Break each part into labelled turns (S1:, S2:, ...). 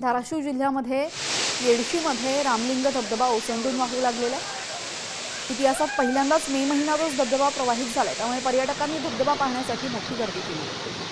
S1: धाराशिव जिल्ह्यामध्ये येडशीमध्ये रामलिंग धबधबा ओसंडून वाहू लागलेला आहे. इतिहासात पहिल्यांदाच मे महिन्यातच धबधबा प्रवाहित झाला आहे त्यामुळे पर्यटकांनी धबधबा पाहण्यासाठी मोठी गर्दी केली आहे.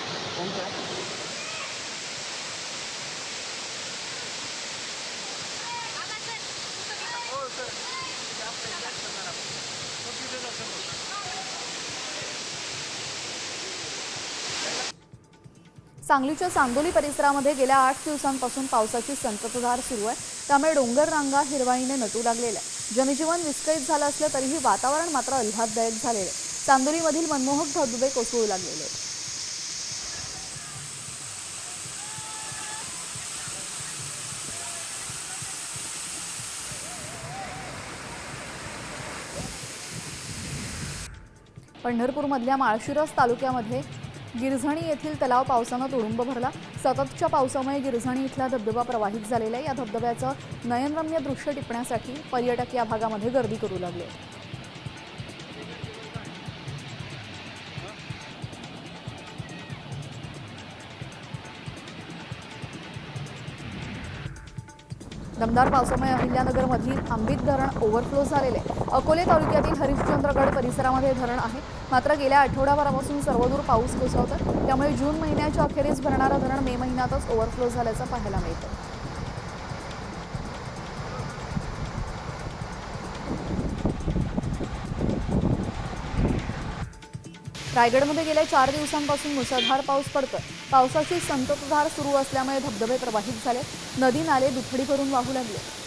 S1: सांगलीच्या चांदोली परिसरामध्ये गेल्या आठ दिवसांपासून पावसाची संततधार सुरू आहे. त्यामुळे डोंगर रांगा हिरवाईने नटू लागलेल्या जनजीवन विस्कळीत झालं असलं तरीही वातावरण मात्र आल्हाददायक झालेलं आहे. चांदोलीमधील मनमोहक धबधबे कोसळू लागलेले आहेत. पंढरपूरमधल्या माळशिरस तालुक्यामध्ये गिरझणी येथील तलाव पावसानं तुडुंब भरला. सततच्या पावसामुळे गिरझणी इथला धबधबा प्रवाहित झालेला आहे. या धबधब्याचं नयनरम्य दृश्य टिपण्यासाठी पर्यटक या भागामध्ये गर्दी करू लागले. दमदार पावसामुळे अहिल्यानगरमधील आंबित धरण ओव्हरफ्लो झालेले अकोले तालुक्यातील हरिश्चंद्रगड परिसरामध्ये धरण आहे. मात्र गेल्या आठवड्याभरापासून सर्वदूर पाऊस कोसळतोय. त्यामुळे जून महिन्याच्या अखेरीस भरणारं धरण मे महिन्यातच ओव्हरफ्लो झाल्याचं पाहायला मिळतं रायगडमध्ये गेल्या चार दिवसांपासून मुसळधार पाऊस पडतोय. पावसाची संततधार सुरू असल्यामुळे धबधबे प्रवाहित झाले. नदी नाले दुथडी भरून वाहू लागले.